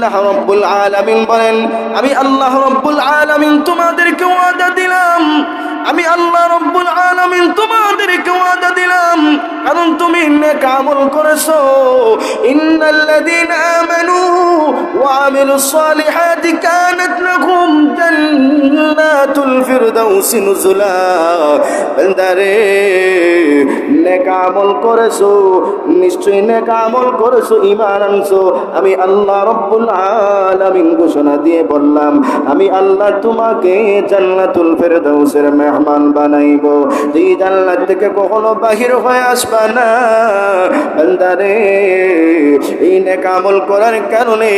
আল্লাহ রব্বুল আলামিন বলেন, আমি আল্লাহ রব্বুল আলামিন তোমাদেরকে ওয়াদা দিলাম। আমি আল্লাহ রব্বুল আলামিন তোমাদেরকে ওয়াদা দিলাম। কারণ তুমি নেক আমল করেছ। ইন্নাল্লাযীনা আমানু ওয়া আমিলুস সালিহাতি কানাত লাহুম জান্নাতুল ফিরদাউসি নুজুলা। বান্দারে নেক আমল করেছ, নিশ্চয়ই নেক আমল করেছ, ঈমান আনছো। আমি আল্লাহ রব্বুল আলামিন ঘোষণা দিয়ে বললাম, আমি আল্লাহ তোমাকে জান্নাতুল ফেরদাউসের মেহমান বানাইব। এই জান্নাত থেকে কখনো বাহির হয়ে আসবা না। বান্দারে, এই নেক আমল করার কারণে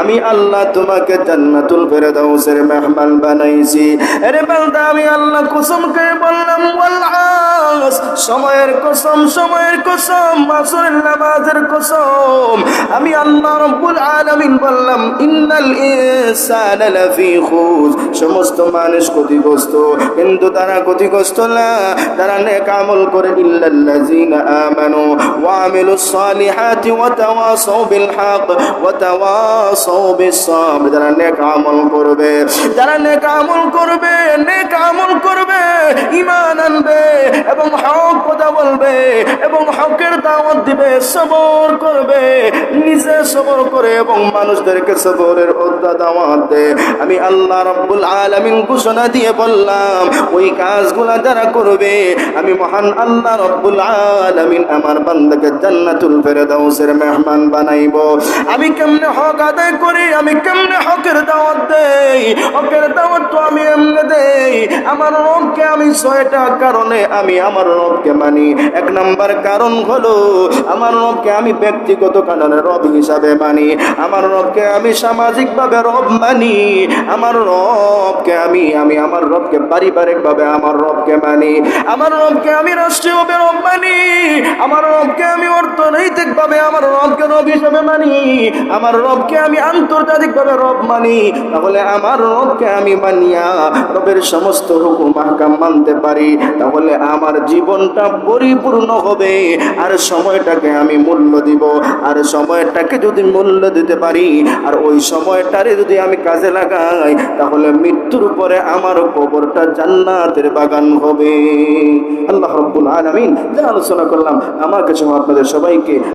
আমি আল্লাহ তোমাকে জান্নাতুল ফেরদাউসের মেহমান বানাইছি। আরে বান্দা, আমি আল্লাহ কুসুমকে বললাম, ওয়াল আস সময়ের কসম সময়ের কসম আসরের নামাজের কসম। আমি আল্লাহ রব্বুল আলামিন বললাম, ইন্নাল ইনসানা লাফি খুজ সমস্ত মানুষ ক্ষতিগ্রস্ত, কিন্তু তারা ক্ষতিগ্রস্ত না। তারা নেক আমল করে ইল্লাল্লাযিনা আমানু ওয়া আমিলুস সালিহাতি ওয়া তাওয়াসাউ বিল হক ওয়া তাওয়াসাউ বিস সাবর যারা নেক আমল করবে, যারা নেক আমল করবে, নেক আমল করবে ঈমান আনবে এবং হক কথা বলবে এবং হকের দাওয়াত দিবে, সবর করবে। নিজে সবর করে এবং মানুষদেরকে সবরের অধ্যা দাওয়াত দে। আমি আল্লাহ রব্বুল আলামিন ঘোষণা দিয়ে বললাম, ওই কাজগুলা যারা করবে, আমি মহান আল্লাহ রব্বুল আলামিন আমার বান্দাকে জান্নাতুল ফেরদাউসের মেহমান বানাইব। আমি কেমনে হক আদায় করি, আমি কেমনে হকের দাওয়াত দেই হকের দাওয়াত তো আমি এমনে দেই। আমার রবকে আমি ছয়টা কারণে আমি আমার রবকে মানি। এক নাম্বার কারণ হলো, আমার রবকে আমি ব্যক্তিগত কারণে রব হিসাবে মানি। আমার রবকে আমি সামাজিকভাবে রব মানি। আমার রবকে আমি আমি আমার রবকে পারিবারিকভাবে আমার রবকে মানি। আমার রবকে আমি রাষ্ট্রীয়ভাবে রব মানি। আমার রবকে আমি অর্থনৈতিকভাবে আমার রবকে রব হিসাবে মানি, আমার রবকে আমি আন্তর্জাতিকভাবে রব মানি, তাহলে আমার রবকে আমি মানিয়া রবের সমস্ত হুকুম আহকাম মানতে পারি, তাহলে আমার জীবনটা পরিপূর্ণ হবে, আর সময়টাকে আমি মূল্য দিব, আর সময়টাকে যদি মূল্য দিতে পারি, আর ওই সময়টারে যদি আমি কাজে লাগাই, তাহলে মৃত্যুর পরে আমার কবরটা জান্নাতের বাগান হবে। আল্লাহ রব্বুল আলামিন যা আলোচনা করলাম, আমার কাছে আপনাদের সবাইকে